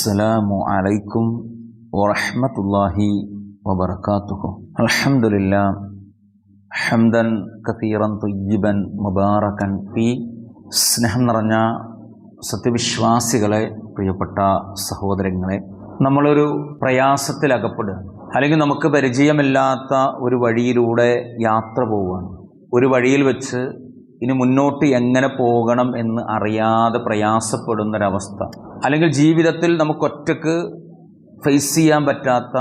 അസ്സലാമു അലൈക്കും വറഹ്മത്തുള്ളാഹി വബർക്കാത്തുഹു അൽഹംദുലില്ലാ ഹംദൻ കതീറൻ തുയ്യിബൻ മുബാറക്കൻ പി സ്നേഹം നിറഞ്ഞ സത്യവിശ്വാസികളെ പ്രിയപ്പെട്ട സഹോദരങ്ങളെ നമ്മളൊരു പ്രയാസത്തിലകപ്പെടുക അല്ലെങ്കിൽ നമുക്ക് പരിചയമില്ലാത്ത ഒരു വഴിയിലൂടെ യാത്ര പോവുകയാണ്. ഒരു വഴിയിൽ വെച്ച് ഇനി മുന്നോട്ട് എങ്ങനെ പോകണം എന്ന് അറിയാതെ പ്രയാസപ്പെടുന്നൊരവസ്ഥ. അല്ലെങ്കിൽ ജീവിതത്തിൽ നമുക്ക് ഒറ്റയ്ക്ക് ഫേസ് ചെയ്യാൻ പറ്റാത്ത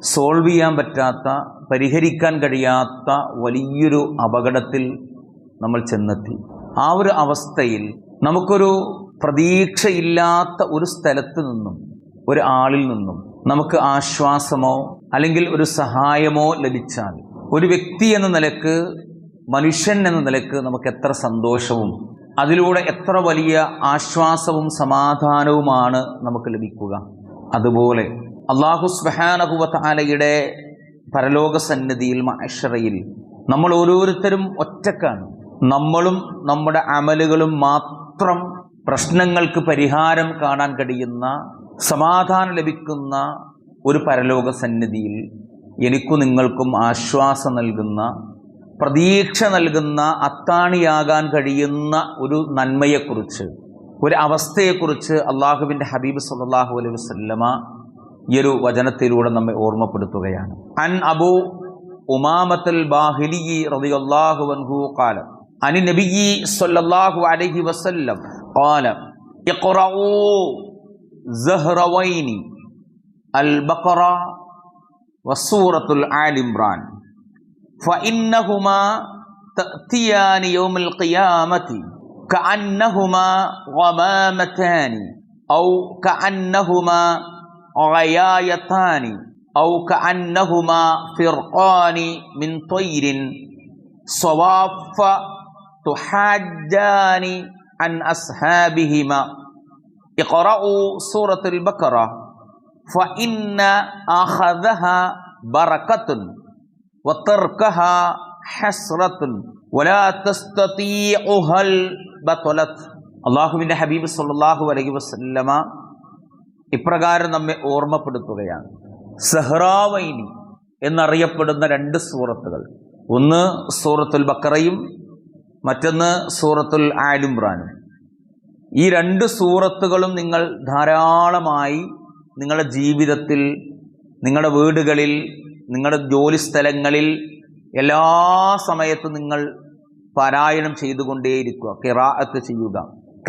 സോൾവ് ചെയ്യാൻ പറ്റാത്ത പരിഹരിക്കാൻ കഴിയാത്ത വലിയൊരു അപകടത്തിൽ നമ്മൾ ചെന്നെത്തി. ആ ഒരു അവസ്ഥയിൽ നമുക്കൊരു പ്രതീക്ഷയില്ലാത്ത ഒരു സ്ഥലത്ത് നിന്നും ഒരു ആളിൽ നിന്നും നമുക്ക് ആശ്വാസമോ അല്ലെങ്കിൽ ഒരു സഹായമോ ലഭിച്ചാൽ ഒരു വ്യക്തി എന്ന നിലയ്ക്ക് മനുഷ്യൻ എന്ന നിലയ്ക്ക് നമുക്ക് എത്ര സന്തോഷവും അതിലൂടെ എത്ര വലിയ ആശ്വാസവും സമാധാനവുമാണ് നമുക്ക് ലഭിക്കുക. അതുപോലെ അള്ളാഹു സ്ബഹാനഹുവത്താലയുടെ പരലോക സന്നിധിയിൽ മഹഷറയിൽ നമ്മൾ ഓരോരുത്തരും ഒറ്റക്കാണ്. നമ്മളും നമ്മുടെ അമലുകളും മാത്രം പ്രശ്നങ്ങൾക്ക് പരിഹാരം കാണാൻ കഴിയുന്ന സമാധാനം ലഭിക്കുന്ന ഒരു പരലോക സന്നിധിയിൽ എനിക്കും നിങ്ങൾക്കും ആശ്വാസം നൽകുന്ന പ്രതീക്ഷ നൽകുന്ന അത്താണിയാകാൻ കഴിയുന്ന ഒരു നന്മയെക്കുറിച്ച് ഒരു അവസ്ഥയെക്കുറിച്ച് അള്ളാഹുവിന്റെ ഹബീബ് സല്ലാഹു അലൈഹി വസ്ല്ലമ ഈ ഒരു വചനത്തിലൂടെ നമ്മെ ഓർമ്മപ്പെടുത്തുകയാണ്. അൻ അബു ഉമാമത്തുൽ ബാഹിലി റളിയല്ലാഹു അൻഹു ഖാല അനി നബിയി സല്ലല്ലാഹു അലൈഹി വസല്ലം ഖാല ഇഖ്റഊ അൽ ബഖറ വസൂറത്തുൽ ആൽ ഇംറാൻ فإنهما تأتيان يوم القيامة كأنهما غمامتان أو كأنهما غيايتان أو كأنهما فرقان من طير. صواف تحاجان عن أصحابهما. اقرأوا سورة البقرة. فإن أخذها بركة. അള്ളാഹുവിന്റെ ഹബീബ് സല്ലാഹു അലൈഹി വസല്ലമ ഇപ്രകാരം നമ്മെ ഓർമ്മപ്പെടുത്തുകയാണ്. സെഹ്റാവൈനി എന്നറിയപ്പെടുന്ന രണ്ട് സൂറത്തുകൾ. ഒന്ന് സൂറത്തുൽ ബക്കറയും മറ്റൊന്ന് സൂറത്തുൽ ആലുംബ്രാനും ഈ രണ്ട് സൂറത്തുകളും നിങ്ങൾ ധാരാളമായി നിങ്ങളുടെ ജീവിതത്തിൽ നിങ്ങളുടെ വീടുകളിൽ നിങ്ങളുടെ ജോലി സ്ഥലങ്ങളിൽ എല്ലാ സമയത്തും നിങ്ങൾ പാരായണം ചെയ്തുകൊണ്ടേയിരിക്കുക കിറാഅത്ത് ചെയ്യുക.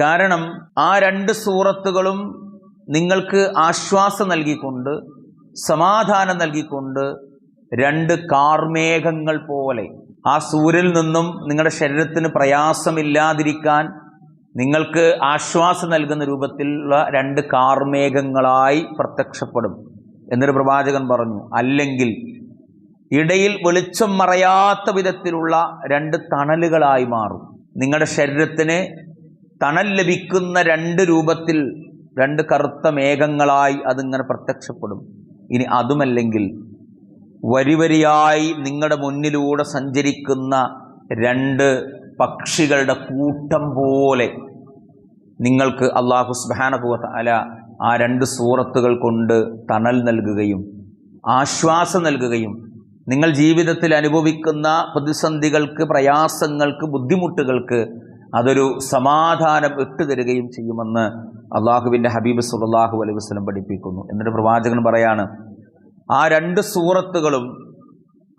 കാരണം ആ രണ്ട് സൂറത്തുകളും നിങ്ങൾക്ക് ആശ്വാസം നൽകിക്കൊണ്ട് സമാധാനം നൽകിക്കൊണ്ട് രണ്ട് കാർമേഘങ്ങൾ പോലെ ആ സൂര്യനിൽ നിന്നും നിങ്ങളുടെ ശരീരത്തിന് പ്രയാസമില്ലാതിരിക്കാൻ നിങ്ങൾക്ക് ആശ്വാസം നൽകുന്ന രൂപത്തിലുള്ള രണ്ട് കാർമേഘങ്ങളായി പ്രത്യക്ഷപ്പെടും. എന്നൊരു പ്രവാചകൻ പറഞ്ഞു അല്ലെങ്കിൽ ഇടയിൽ വെളിച്ചം മറയാത്ത വിധത്തിലുള്ള രണ്ട് തണലുകളായി മാറും. നിങ്ങളുടെ ശരീരത്തിന് തണൽ ലഭിക്കുന്ന രണ്ട് രൂപത്തിൽ രണ്ട് കറുത്ത മേഘങ്ങളായി അതിങ്ങനെ പ്രത്യക്ഷപ്പെടും. ഇനി അതുമല്ലെങ്കിൽ വരിവരിയായി നിങ്ങളുടെ മുന്നിലൂടെ സഞ്ചരിക്കുന്ന രണ്ട് പക്ഷികളുടെ കൂട്ടം പോലെ നിങ്ങൾക്ക് അള്ളാഹു സുബാനകുവത്ത അല ആ രണ്ട് സൂറത്തുകൾ കൊണ്ട് തണൽ നൽകുകയും ആശ്വാസം നൽകുകയും നിങ്ങൾ ജീവിതത്തിൽ അനുഭവിക്കുന്ന പ്രതിസന്ധികൾക്ക് പ്രയാസങ്ങൾക്ക് ബുദ്ധിമുട്ടുകൾക്ക് അതൊരു സമാധാനം ഇട്ടുതരികയും ചെയ്യുമെന്ന് അള്ളാഹുവിന്റെ ഹബീബ് സുല്ലാഹു അലൈഹി വസ്ലം പഠിപ്പിക്കുന്നു. എന്നിട്ട് പ്രവാചകൻ പറയാണ് ആ രണ്ട് സൂറത്തുകളും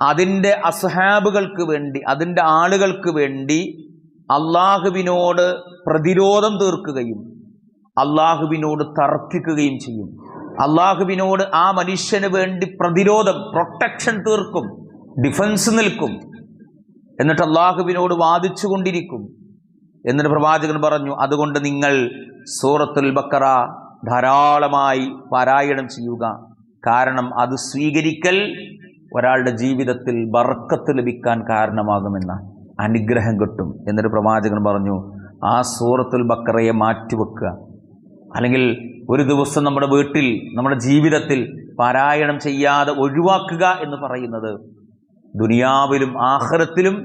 അതിന്റെ അസ്ഹാബുകൾക്ക് വേണ്ടി അതിന്റെ ആളുകൾക്ക് വേണ്ടി അള്ളാഹുവിനോട് പ്രതിരോധം തീർക്കുകയും അള്ളാഹുവിനോട് തർക്കിക്കുകയും ചെയ്യും. അള്ളാഹുവിനോട് ആ മനുഷ്യന് വേണ്ടി പ്രതിരോധം പ്രൊട്ടക്ഷൻ തീർക്കും ഡിഫൻസ് നിൽക്കും. എന്നിട്ട് അള്ളാഹുവിനോട് വാദിച്ചു കൊണ്ടിരിക്കും എന്നിട്ട് പ്രവാചകൻ പറഞ്ഞു അതുകൊണ്ട് നിങ്ങൾ സൂറത്തുൽ ബക്കറ ധാരാളമായി പാരായണം ചെയ്യുക. കാരണം അത് സ്വീകരിക്കൽ ഒരാളുടെ ജീവിതത്തിൽ ബർക്കത്ത് ലഭിക്കാൻ കാരണമാകുമെന്ന അനുഗ്രഹം കിട്ടും. എന്നൊരു പ്രവാചകൻ പറഞ്ഞു ആ സൂറത്തുൽ ബക്കറയെ മാറ്റിവെക്കുക. അല്ലെങ്കിൽ ഒരു ദിവസം നമ്മുടെ വീട്ടിൽ നമ്മുടെ ജീവിതത്തിൽ പാരായണം ചെയ്യാതെ ഒഴിവാക്കുക എന്ന് പറയുന്നത് ദുനിയാവിലും ആഹ്റത്തിലും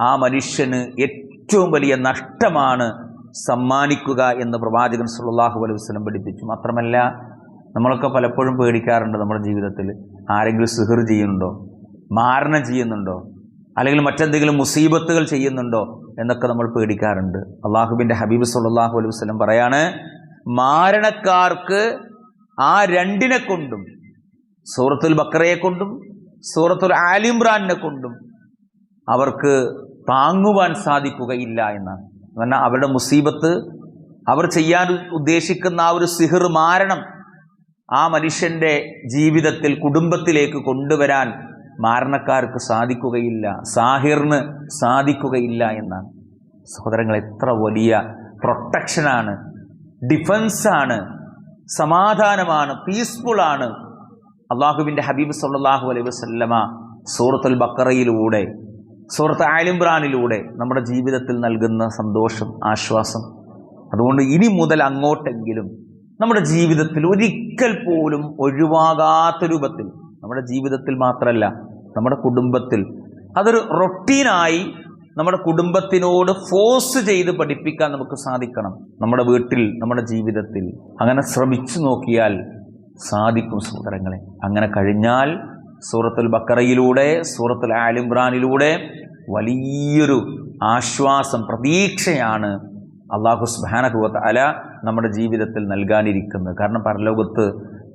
ആ മനുഷ്യന് ഏറ്റവും വലിയ നഷ്ടമാണ് സമ്മാനിക്കുക എന്ന് പ്രവാചകൻ സുല്ലാഹു അലൈഹി വസല്ലം പഠിപ്പിച്ചു. മാത്രമല്ല നമ്മളൊക്കെ പലപ്പോഴും പേടിക്കാറുണ്ട് നമ്മുടെ ജീവിതത്തിൽ. ആരെങ്കിലും സിഹർ ചെയ്യുന്നുണ്ടോ? മാരണം ചെയ്യുന്നുണ്ടോ? അല്ലെങ്കിൽ മറ്റെന്തെങ്കിലും മുസീബത്തുകൾ ചെയ്യുന്നുണ്ടോ? എന്നൊക്കെ നമ്മൾ പേടിക്കാറുണ്ട്. അള്ളാഹുബിന്റെ ഹബീബ് സുല്ലാഹു അലൈഹി വസ്ലം പറയാണ് മാരണക്കാർക്ക് ആ രണ്ടിനെ കൊണ്ടും സൂറത്തുൽ ബക്കറയെ കൊണ്ടും സൂറത്തുൽ ആലിംറാനെ കൊണ്ടും അവർക്ക് താങ്ങുവാൻ സാധിക്കുകയില്ല എന്നാണ്. പറഞ്ഞാൽ അവരുടെ മുസീബത്ത് അവർ ചെയ്യാൻ ഉദ്ദേശിക്കുന്ന ആ ഒരു സിഹിർ മാരണം ആ മനുഷ്യന്റെ ജീവിതത്തിൽ കുടുംബത്തിലേക്ക് കൊണ്ടുവരാൻ മാരണക്കാർക്ക് സാധിക്കുകയില്ല സാഹിറിന് സാധിക്കുകയില്ല എന്നാണ്. സഹോദരങ്ങൾ എത്ര വലിയ പ്രൊട്ടക്ഷനാണ് ഡിഫൻസാണ് സമാധാനമാണ് പീസ്ഫുള്ളാണ് അള്ളാഹുവിന്റെ ഹബീബ് സല്ലാഹു അലൈഹി വസല്ലമ സൂറത്തുൽ ബക്കറയിലൂടെ സൂറത്ത് ആലിംബ്രാനിലൂടെ നമ്മുടെ ജീവിതത്തിൽ നൽകുന്ന സന്തോഷം ആശ്വാസം. അതുകൊണ്ട് ഇനി മുതൽ അങ്ങോട്ടെങ്കിലും നമ്മുടെ ജീവിതത്തിൽ ഒരിക്കൽ പോലും ഒഴിവാകാത്ത രൂപത്തിൽ നമ്മുടെ ജീവിതത്തിൽ മാത്രമല്ല നമ്മുടെ കുടുംബത്തിൽ അതൊരു റൊട്ടീനായി നമ്മുടെ കുടുംബത്തിനോട് ഫോഴ്സ് ചെയ്ത് പഠിപ്പിക്കാൻ നമുക്ക് സാധിക്കണം. നമ്മുടെ വീട്ടിൽ നമ്മുടെ ജീവിതത്തിൽ. അങ്ങനെ ശ്രമിച്ചു നോക്കിയാൽ സാധിക്കും സഹോദരങ്ങളെ. അങ്ങനെ കഴിഞ്ഞാൽ സൂറത്തുൽ ബക്കറയിലൂടെ സൂറത്തുൽ ആലിംബ്രാനിലൂടെ വലിയൊരു ആശ്വാസം പ്രതീക്ഷയാണ് അള്ളാഹു സുബാനഹുവത്ത് അല നമ്മുടെ ജീവിതത്തിൽ നൽകാനിരിക്കുന്നത്. കാരണം പരലോകത്ത്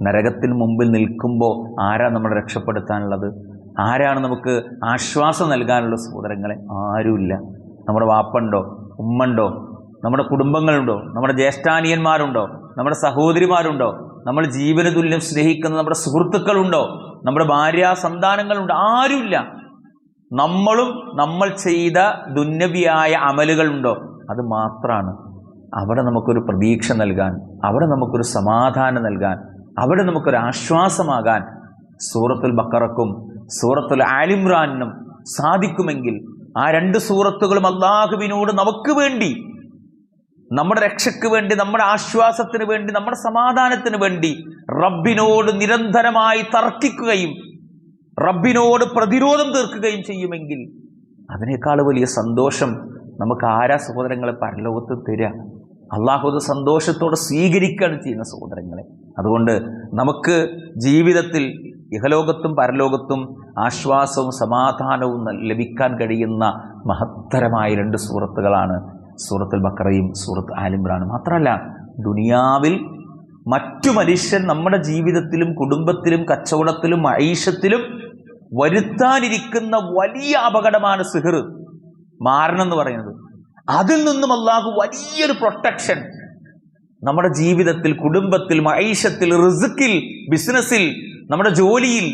നരകത്തിന് മുമ്പിൽ നിൽക്കുമ്പോൾ ആരാ നമ്മളെ രക്ഷപ്പെടുത്താനുള്ളത്? ആരാണ് നമുക്ക് ആശ്വാസം നൽകാനുള്ള സഹോദരങ്ങളെ? ആരുമില്ല. നമ്മുടെ വാപ്പുണ്ടോ? ഉമ്മണ്ടോ? നമ്മുടെ കുടുംബങ്ങളുണ്ടോ? നമ്മുടെ ജ്യേഷ്ഠാനിയന്മാരുണ്ടോ? നമ്മുടെ സഹോദരിമാരുണ്ടോ? നമ്മൾ ജീവന തുല്യം സ്നേഹിക്കുന്ന നമ്മുടെ സുഹൃത്തുക്കളുണ്ടോ? നമ്മുടെ ഭാര്യ സന്താനങ്ങളുണ്ടോ? ആരുമില്ല. നമ്മളും നമ്മൾ ചെയ്ത ദുന്നവിയായ അമലുകളുണ്ടോ? അത് മാത്രമാണ്. അവിടെ നമുക്കൊരു പ്രതീക്ഷ നൽകാൻ അവിടെ നമുക്കൊരു സമാധാനം നൽകാൻ അവിടെ നമുക്കൊരു ആശ്വാസമാകാൻ സൂറത്തുൽ ബക്കറക്കും സൂറത്തുൽ ആലിമ്രാനും സാധിക്കുമെങ്കിൽ ആ രണ്ട് സൂറത്തുകളും അള്ളാഹുവിനോട് നമുക്ക് വേണ്ടി നമ്മുടെ രക്ഷയ്ക്ക് വേണ്ടി നമ്മുടെ ആശ്വാസത്തിന് വേണ്ടി നമ്മുടെ സമാധാനത്തിന് വേണ്ടി റബ്ബിനോട് നിരന്തരമായി തർക്കിക്കുകയും റബ്ബിനോട് പ്രതിരോധം തീർക്കുകയും ചെയ്യുമെങ്കിൽ അതിനേക്കാൾ വലിയ സന്തോഷം നമുക്ക് ആരാ സഹോദരങ്ങളെ പരലോകത്ത് തരിക? അള്ളാഹുദ് സന്തോഷത്തോടെ സ്വീകരിക്കുകയാണ് ചെയ്യുന്ന സഹോദരങ്ങളെ. അതുകൊണ്ട് നമുക്ക് ജീവിതത്തിൽ ഇഹലോകത്തും പരലോകത്തും ആശ്വാസവും സമാധാനവും ലഭിക്കാൻ കഴിയുന്ന മഹത്തരമായ രണ്ട് സൂറത്തുകളാണ് സൂറത്തുൽ ബക്കറയും സൂറത്ത് ആലിമ്രാനും മാത്രമല്ല ദുനിയാവിൽ മറ്റു മനുഷ്യൻ നമ്മുടെ ജീവിതത്തിലും കുടുംബത്തിലും കച്ചവടത്തിലും ഐഷത്തിലും വരുത്താനിരിക്കുന്ന വലിയ അപകടമാണ് സിഹർ മാരണം എന്ന് പറയുന്നത്. അതിൽ നിന്നും അള്ളാഹു വലിയൊരു പ്രൊട്ടക്ഷൻ നമ്മുടെ ജീവിതത്തിൽ കുടുംബത്തിൽ മൈഷത്തിൽ റിസുക്കിൽ ബിസിനസ്സിൽ നമ്മുടെ ജോലിയിൽ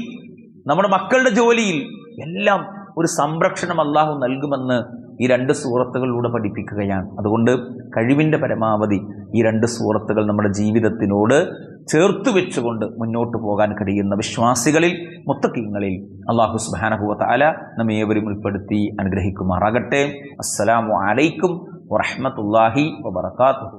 നമ്മുടെ മക്കളുടെ ജോലിയിൽ എല്ലാം ഒരു സംരക്ഷണം അള്ളാഹു നൽകുമെന്ന് ഈ രണ്ട് സൂറത്തുകളിലൂടെ പഠിപ്പിക്കുകയാണ്. അതുകൊണ്ട് കഴിവിന്റെ പരമാവധി ഈ രണ്ട് സൂറത്തുകൾ നമ്മുടെ ജീവിതത്തിനോട് ചേർത്ത് വെച്ചുകൊണ്ട് മുന്നോട്ട് പോകാൻ കഴിയുന്ന വിശ്വാസികളിൽ മുത്തക്കിങ്ങളിൽ അള്ളാഹു സുബാനഹുവത്ത് അല നമ്മേവരും ഉൾപ്പെടുത്തി അനുഗ്രഹിക്കുമാറാകട്ടെ. അസ്സലാമു അലൈക്കും വറഹ്മത്തുള്ളാഹി വബറകാതുഹു.